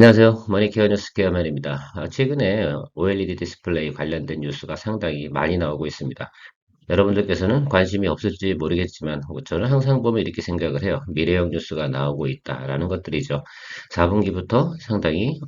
안녕하세요. 머니케어 뉴스 케어맨입니다. 아, 최근에 OLED 디스플레이 관련된 뉴스가 상당히 많이 나오고 있습니다. 여러분들께서는 관심이 없을지 모르겠지만 저는 항상 보면 이렇게 생각을 해요. 미래형 뉴스가 나오고 있다라는 것들이죠. 4분기부터 상당히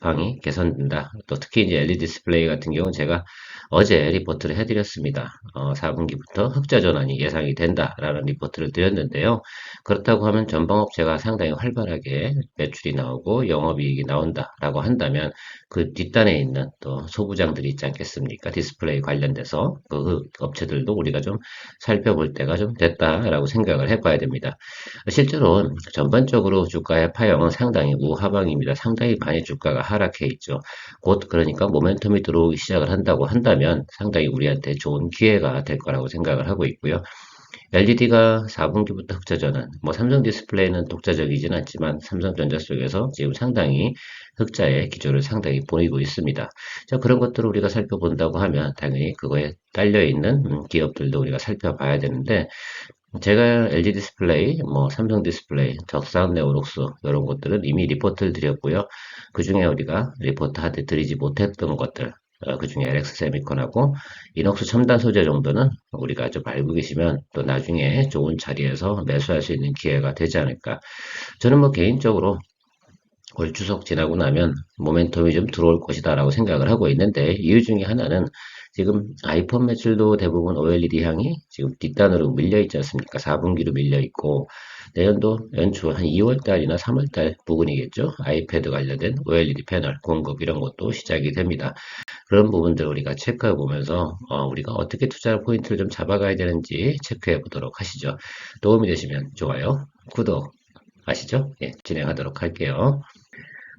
방이 개선된다. 또 특히 이제 LED 디스플레이 같은 경우는 제가 어제 리포트를 해드렸습니다. 어, 4분기부터 흑자 전환이 예상이 된다라는 리포트를 드렸는데요. 그렇다고 하면 전방업체가 상당히 활발하게 매출이 나오고 영업이익이 나온다라고 한다면 그 뒷단에 있는 또 소부장들이 있지 않겠습니까? 디스플레이 관련돼서 그 업체들도 우리가 좀 살펴볼 때가 좀 됐다라고 생각을 해봐야 됩니다. 실제로 전반적으로 주가의 파형은 상당히 우하방입니다. 상당히 많이 주가가 하락해 있죠. 곧 그러니까 모멘텀이 들어오기 시작을 한다고 한다면 상당히 우리한테 좋은 기회가 될 거라고 생각을 하고 있고요. LGD가 4분기부터 흑자전환, 뭐 삼성 디스플레이는 독자적이진 않지만 삼성전자 속에서 지금 상당히 흑자의 기조를 상당히 보이고 있습니다. 자, 그런 것들을 우리가 살펴본다고 하면 당연히 그거에 딸려있는 음, 기업들도 우리가 살펴봐야 되는데 제가 LG 디스플레이, 뭐 삼성 디스플레이, 적산 네오록스 이런 것들은 이미 리포트를 드렸고요. 그 중에 우리가 리포트한테 드리지 못했던 것들, 어, 그 중에 LX 세미콘하고 이녹스 첨단 소재 정도는 우리가 좀 알고 계시면 또 나중에 좋은 자리에서 매수할 수 있는 기회가 되지 않을까. 저는 뭐 개인적으로 올 추석 지나고 나면 모멘텀이 좀 들어올 것이다 라고 생각을 하고 있는데 이유 중에 하나는 지금 아이폰 매출도 대부분 OLED 향이 지금 뒷단으로 밀려 있지 않습니까? 4분기로 밀려 있고 내년도 연초 한 2월 달이나 3월 달 부분이겠죠. 아이패드 관련된 OLED 패널 공급 이런 것도 시작이 됩니다. 그런 부분들을 우리가 체크해 보면서 어, 우리가 어떻게 투자 포인트를 좀 잡아가야 되는지 체크해 보도록 하시죠. 도움이 되시면 좋아요, 구독 아시죠? 예, 진행하도록 할게요.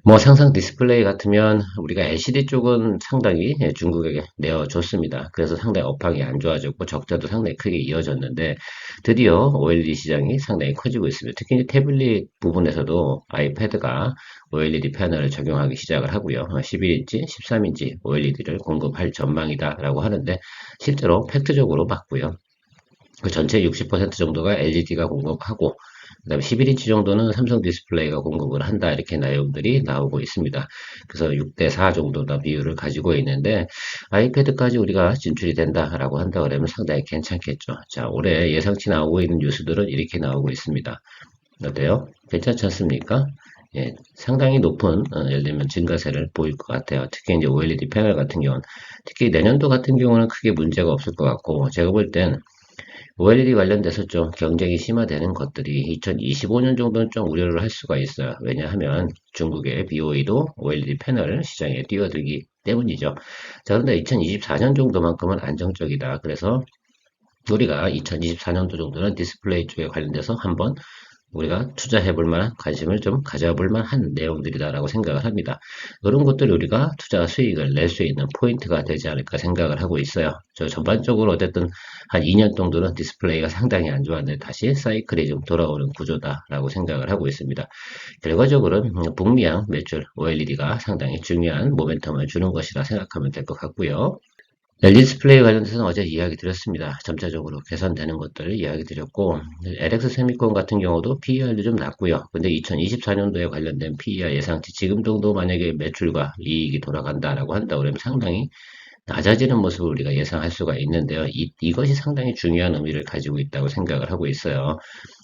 뭐 상상 디스플레이 같으면 우리가 LCD 쪽은 상당히 예, 중국에게 내어줬습니다. 그래서 상당히 업황이 안 좋아졌고 적자도 상당히 크게 이어졌는데 드디어 OLED 시장이 상당히 커지고 있습니다. 특히 태블릿 부분에서도 아이패드가 OLED 패널을 적용하기 시작을 하고요. 11인치, 13인치 OLED를 공급할 전망이다라고 하는데 실제로 팩트적으로 맞고요. 그 전체 60% 정도가 LGD가 공급하고 그다음에 11인치 정도는 삼성 디스플레이가 공급을 한다 이렇게 내용들이 나오고 있습니다. 그래서 6대4 정도의 비율을 가지고 있는데 아이패드까지 우리가 진출이 된다라고 한다 그러면 상당히 괜찮겠죠. 자 올해 예상치 나오고 있는 뉴스들은 이렇게 나오고 있습니다. 어때요? 괜찮지 않습니까? 예, 상당히 높은 어, 예를 들면 증가세를 보일 것 같아요. 특히 이제 OLED 패널 같은 경우는 특히 내년도 같은 경우는 크게 문제가 없을 것 같고 제가 볼땐 OLED 관련돼서 좀 경쟁이 심화되는 것들이 2025년 정도는 좀 우려를 할 수가 있어요. 왜냐하면 중국의 BOE도 OLED 패널 시장에 뛰어들기 때문이죠. 자, 그런데 2024년 정도만큼은 안정적이다. 그래서 우리가 2024년도 정도는 디스플레이 쪽에 관련돼서 한번 우리가 투자해 볼 만한 관심을 좀 가져볼 만한 내용들이다라고 생각을 합니다. 그런 것들이 우리가 투자 수익을 낼 수 있는 포인트가 되지 않을까 생각을 하고 있어요. 저 전반적으로 어쨌든 한 2년 정도는 디스플레이가 상당히 안 좋았는데 다시 사이클이 좀 돌아오는 구조다라고 생각을 하고 있습니다. 결과적으로는 북미양 매출 OLED가 상당히 중요한 모멘텀을 주는 것이라 생각하면 될 것 같고요. LED 디스플레이 관련해서는 어제 이야기 드렸습니다. 점차적으로 개선되는 것들을 이야기 드렸고 LX 세미콘 같은 경우도 PER도 좀 낮고요. 근데 2024년도에 관련된 PER 예상치 지금 정도 만약에 매출과 이익이 돌아간다라고 한다 그러면 상당히 낮아지는 모습을 우리가 예상할 수가 있는데요. 이, 이것이 상당히 중요한 의미를 가지고 있다고 생각을 하고 있어요.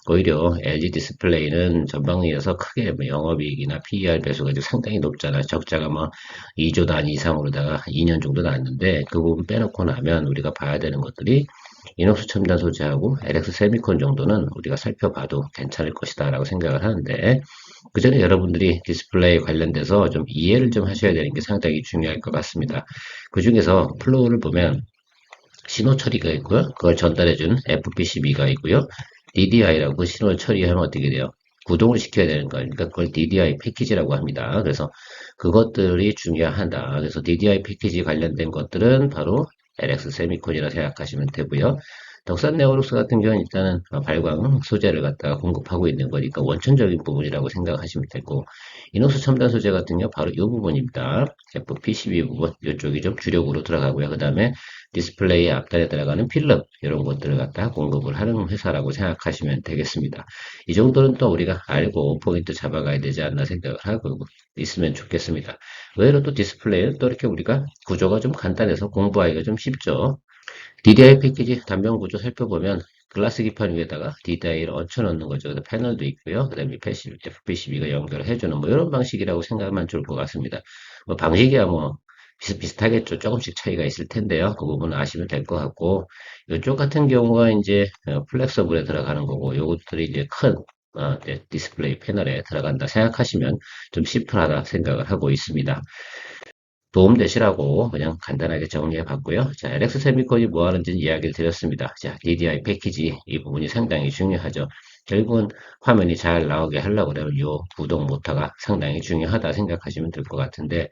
오히려 LG 디스플레이는 전방위에서 크게 뭐 영업이익이나 PER 배수가 상당히 높잖아요. 적자가 뭐 2조 단 이상으로다가 2년 정도 났는데 그 부분 빼놓고 나면 우리가 봐야 되는 것들이 이녹스 첨단 소재하고 LX 세미콘 정도는 우리가 살펴봐도 괜찮을 것이다 라고 생각을 하는데 그 전에 여러분들이 디스플레이 관련돼서 좀 이해를 좀 하셔야 되는 게 상당히 중요할 것 같습니다. 그 중에서 플로우를 보면 신호 처리가 있고요. 그걸 전달해준 FPCB가 있고요. DDI라고 신호를 처리하면 어떻게 돼요? 구동을 시켜야 되는 거니까 그걸 DDI 패키지라고 합니다. 그래서 그것들이 중요하다. 그래서 DDI 패키지 관련된 것들은 바로 LX 세미콘이라 생각하시면 되고요. 덕산 네오룩스 같은 경우는 일단은 어, 발광 소재를 갖다가 공급하고 있는 거니까 원천적인 부분이라고 생각하시면 되고 이노스 첨단 소재 같은 경우 바로 이 부분입니다. FPCB 부분 이쪽이 좀 주력으로 들어가고요. 그 다음에 디스플레이 앞단에 들어가는 필름 이런 것들을 갖다 공급을 하는 회사라고 생각하시면 되겠습니다. 이 정도는 또 우리가 알고 포인트 잡아가야 되지 않나 생각을 하고 있으면 좋겠습니다. 의외로 또 디스플레이는 또 이렇게 우리가 구조가 좀 간단해서 공부하기가 좀 쉽죠. DDI 패키지 단면 구조 살펴보면 글라스 기판 위에다가 DDI를 얹혀 놓는 거죠. 그래서 패널도 있고요. 그 다음에 FPCB가 연결을 해주는 뭐 이런 방식이라고 생각하면 좋을 것 같습니다. 뭐 방식이야 뭐 비슷비슷하겠죠. 조금씩 차이가 있을 텐데요. 그 부분은 아시면 될 것 같고 이쪽 같은 경우가 이제 어, 플렉서블에 들어가는 거고 이것들이 이제 큰 어, 네, 디스플레이 패널에 들어간다 생각하시면 좀 심플하다 생각을 하고 있습니다. 도움 되시라고 그냥 간단하게 정리해 봤고요. 자, LX 세미콘이 뭐 하는지 이야기를 드렸습니다. 자, DDI 패키지 이 부분이 상당히 중요하죠. 결국은 화면이 잘 나오게 하려고 그러면 이 구동 모터가 상당히 중요하다 생각하시면 될 것 같은데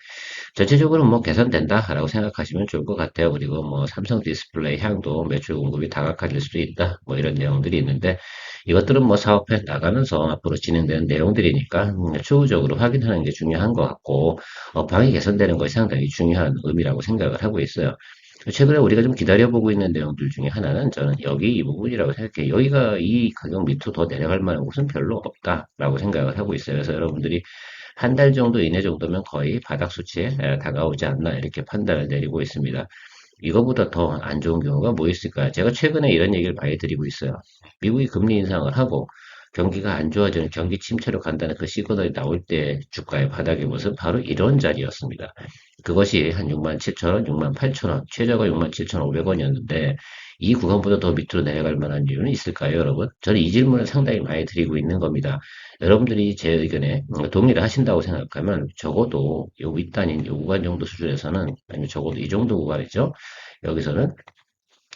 전체적으로 뭐 개선된다 라고 생각하시면 좋을 것 같아요. 그리고 뭐 삼성 디스플레이 향도 매출 공급이 다각화될 수도 있다. 뭐 이런 내용들이 있는데 이것들은 뭐 사업해 나가면서 앞으로 진행되는 내용들이니까 음, 추후적으로 확인하는 게 중요한 것 같고 업황이 개선되는 것이 상당히 중요한 의미라고 생각을 하고 있어요. 최근에 우리가 좀 기다려보고 있는 내용들 중에 하나는 저는 여기 이 부분이라고 생각해요. 여기가 이 가격 밑으로 더 내려갈 만한 곳은 별로 없다라고 생각을 하고 있어요. 그래서 여러분들이 한 달 정도 이내 정도면 거의 바닥 수치에 다가오지 않나 이렇게 판단을 내리고 있습니다. 이거보다 더 안 좋은 경우가 뭐 있을까요? 제가 최근에 이런 얘기를 많이 드리고 있어요. 미국이 금리 인상을 하고 경기가 안 좋아지는 경기 침체로 간다는 그 시그널이 나올 때 주가의 바닥의 모습 바로 이런 자리였습니다. 그것이 한 6만 7천 원, 6만 8천 원, 최저가 6만 7천 5백원이었는데 이 구간보다 더 밑으로 내려갈 만한 이유는 있을까요, 여러분? 저는 이 질문을 상당히 많이 드리고 있는 겁니다. 여러분들이 제 의견에 동의를 하신다고 생각하면 적어도 요 윗단인 요 구간 정도 수준에서는 아니면 적어도 이 정도 구간이죠. 여기서는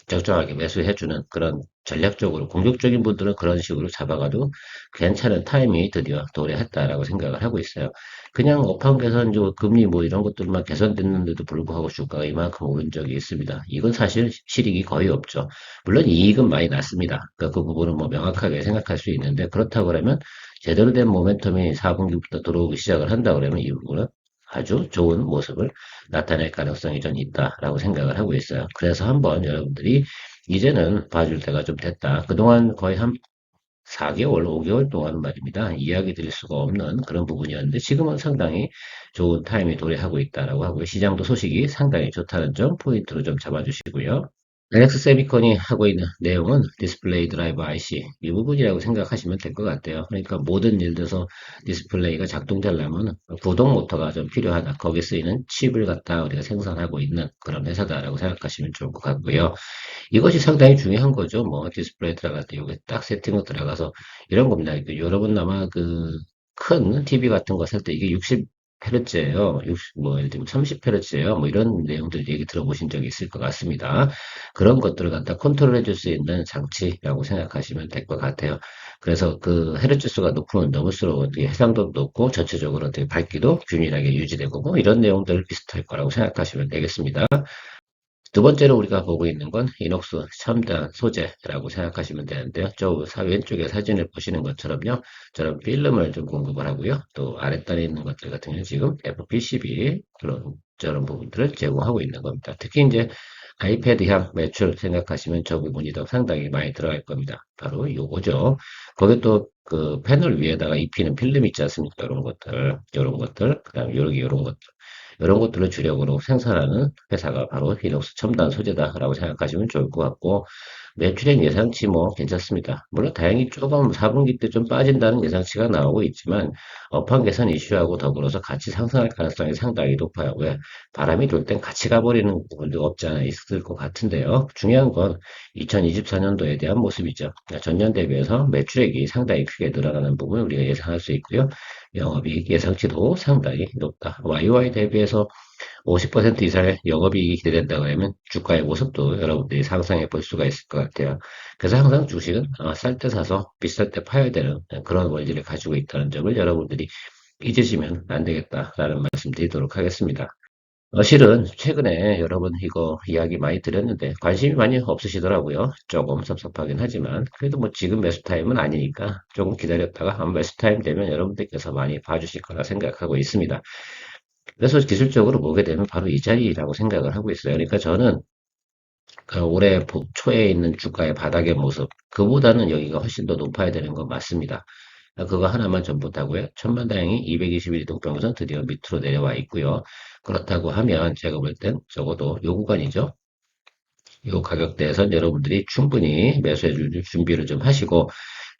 적정하게 매수해주는 그런 전략적으로 공격적인 분들은 그런 식으로 잡아가도 괜찮은 타이밍이 드디어 도래했다라고 생각을 하고 있어요. 그냥 업황 개선, 금리 뭐 이런 것들만 개선됐는데도 불구하고 주가가 이만큼 오른 적이 있습니다. 이건 사실 실익이 거의 없죠. 물론 이익은 많이 났습니다. 그러니까 그 부분은 뭐 명확하게 생각할 수 있는데 그렇다고 그러면 제대로 된 모멘텀이 4분기부터 들어오기 시작을 한다 그러면 이 부분은 아주 좋은 모습을 나타낼 가능성이 좀 있다라고 생각을 하고 있어요. 그래서 한번 여러분들이 이제는 봐줄 때가 좀 됐다. 그동안 거의 한 4개월, 5개월 동안 말입니다. 이야기 드릴 수가 없는 그런 부분이었는데 지금은 상당히 좋은 타임이 도래하고 있다라고 하고요. 시장도 소식이 상당히 좋다는 점 포인트로 좀 잡아주시고요. LX 세미콘이 하고 있는 내용은 디스플레이 드라이버 IC 이 부분이라고 생각하시면 될 것 같아요. 그러니까 모든 들어서 디스플레이가 작동되려면 구동 모터가 좀 필요하다. 거기에 쓰이는 칩을 갖다 우리가 생산하고 있는 그런 회사다라고 생각하시면 좋을 것 같고요. 이것이 상당히 중요한 거죠. 뭐 디스플레이 들어갈 때 이게 딱 세팅으로 들어가서 이런 겁니다. 여러분 아마 그 큰 TV 같은 거 살 때 이게 60 헤르츠예요. 60, 뭐, 예를 들면 30헤르츠예요. 뭐 이런 내용들 얘기 들어보신 적이 있을 것 같습니다. 그런 것들을 갖다 컨트롤 해줄 수 있는 장치라고 생각하시면 될 것 같아요. 그래서 그 헤르츠 수가 높으면 넘을수록 해상도도 높고 전체적으로 어떻게 밝기도 균일하게 유지되고 뭐 이런 내용들 비슷할 거라고 생각하시면 되겠습니다. 두 번째로 우리가 보고 있는 건 이녹스 첨단 소재라고 생각하시면 되는데요. 저 왼쪽에 사진을 보시는 것처럼요. 저런 필름을 좀 공급을 하고요. 또 아랫단에 있는 것들 같은 경우는 지금 FPCB 그런 저런 부분들을 제공하고 있는 겁니다. 특히 이제 아이패드향 매출 생각하시면 저 부분이 더 상당히 많이 들어갈 겁니다. 바로 요거죠. 거기 또 그 패널 위에다가 입히는 필름 있지 않습니까? 이런 것들, 이런 것들, 그 다음에 요렇게 이런 것들. 이런 것들을 주력으로 생산하는 회사가 바로 히녹스 첨단 소재다라고 생각하시면 좋을 것 같고 매출액 예상치 뭐 괜찮습니다. 물론 다행히 조금 4분기 때 좀 빠진다는 예상치가 나오고 있지만 업황 개선 이슈하고 더불어서 같이 상승할 가능성이 상당히 높아요. 왜? 바람이 돌 땐 같이 가버리는 부분도 없지 않아 있을 것 같은데요. 중요한 건 2024년도에 대한 모습이죠. 전년 대비해서 매출액이 상당히 크게 늘어나는 부분을 우리가 예상할 수 있고요. 영업이익 예상치도 상당히 높다. YY 대비해서 50% 이상의 영업이익이 기대된다고 하면 주가의 모습도 여러분들이 상상해 볼 수가 있을 것 같아요. 그래서 항상 주식은 어, 쌀때 사서 비쌀 때 파야 되는 그런 원리를 가지고 있다는 점을 여러분들이 잊으시면 안 되겠다라는 말씀 드리도록 하겠습니다. 어, 실은 최근에 여러 번 이거 이야기 많이 드렸는데 관심이 많이 없으시더라고요. 조금 섭섭하긴 하지만 그래도 뭐 지금 매수 타임은 아니니까 조금 기다렸다가 한 매수 타임 되면 여러분들께서 많이 봐주실 거라 생각하고 있습니다. 그래서 기술적으로 보게 되면 바로 이 자리라고 생각을 하고 있어요. 그러니까 저는 그 올해 복- 초에 있는 주가의 바닥의 모습, 그보다는 여기가 훨씬 더 높아야 되는 건 맞습니다. 아, 그거 하나만 전부 다고요. 천만다행히 221 이동평선 드디어 밑으로 내려와 있고요. 그렇다고 하면 제가 볼 땐 적어도 요 구간이죠. 요 가격대에선 여러분들이 충분히 매수해 줄 준비를 좀 하시고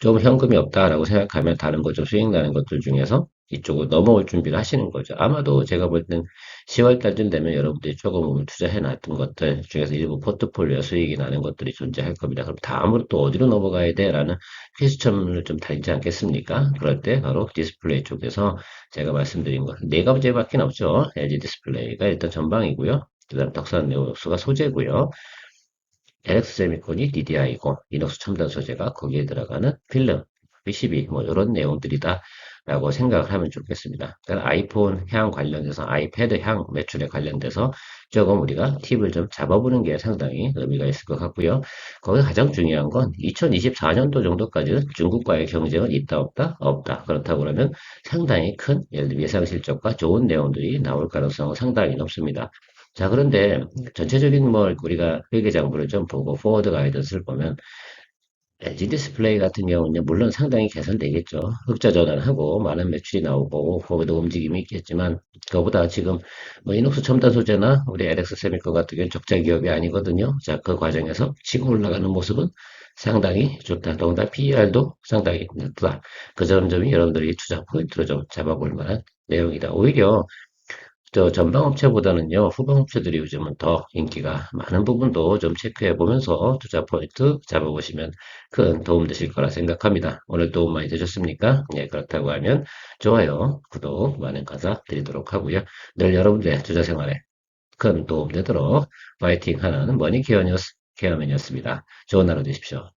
좀 현금이 없다라고 생각하면 다른 거 좀 수익 나는 것들 중에서 이쪽으로 넘어올 준비를 하시는 거죠. 아마도 제가 볼 땐 10월 달쯤 되면 여러분들이 조금 투자해 놨던 것들 중에서 일부 포트폴리오 수익이 나는 것들이 존재할 겁니다. 그럼 다음으로 또 어디로 넘어가야 돼? 라는 퀘스천을 좀 달지 않겠습니까? 그럴 때 바로 디스플레이 쪽에서 제가 말씀드린 것. 네 가지밖에 없죠. LG 디스플레이가 일단 전방이고요. 그 다음 덕산 네오스가 소재고요. LX 세미콘이 DDI고 리눅스 첨단 소재가 거기에 들어가는 필름, PCB 뭐 이런 내용들이다 라고 생각을 하면 좋겠습니다. 그러니까 아이폰 향 관련해서 아이패드 향 매출에 관련돼서 조금 우리가 팁을 좀 잡아보는 게 상당히 의미가 있을 것 같고요. 거기 가장 중요한 건 2024년도 정도까지는 중국과의 경쟁은 있다 없다 없다 그렇다고 그러면 상당히 큰 예상 실적과 좋은 내용들이 나올 가능성은 상당히 높습니다. 자, 그런데 전체적인 뭐 우리가 회계 장부를 좀 보고 포워드 가이던스를 보면 LG 디스플레이 같은 경우는 물론 상당히 개선되겠죠. 흑자 전환하고 많은 매출이 나오고 거기도 움직임이 있겠지만 그거보다 지금 뭐 이녹스 첨단 소재나 우리 LX 세미콘 같은 경우는 적자 기업이 아니거든요. 자, 그 과정에서 치고 올라가는 모습은 상당히 좋다. 더군다나 PER도 상당히 높다. 그 점점이 여러분들이 투자 포인트로 좀 잡아볼 만한 내용이다. 오히려 저 전방업체보다는요, 후방업체들이 요즘은 더 인기가 많은 부분도 좀 체크해 보면서 투자 포인트 잡아보시면 큰 도움 되실 거라 생각합니다. 오늘 도움 많이 되셨습니까? 네, 그렇다고 하면 좋아요, 구독 많은 감사드리도록 하고요. 늘 여러분들의 투자 생활에 큰 도움 되도록 파이팅 하는 머니 케어 뉴스 케어맨이었습니다. 좋은 하루 되십시오.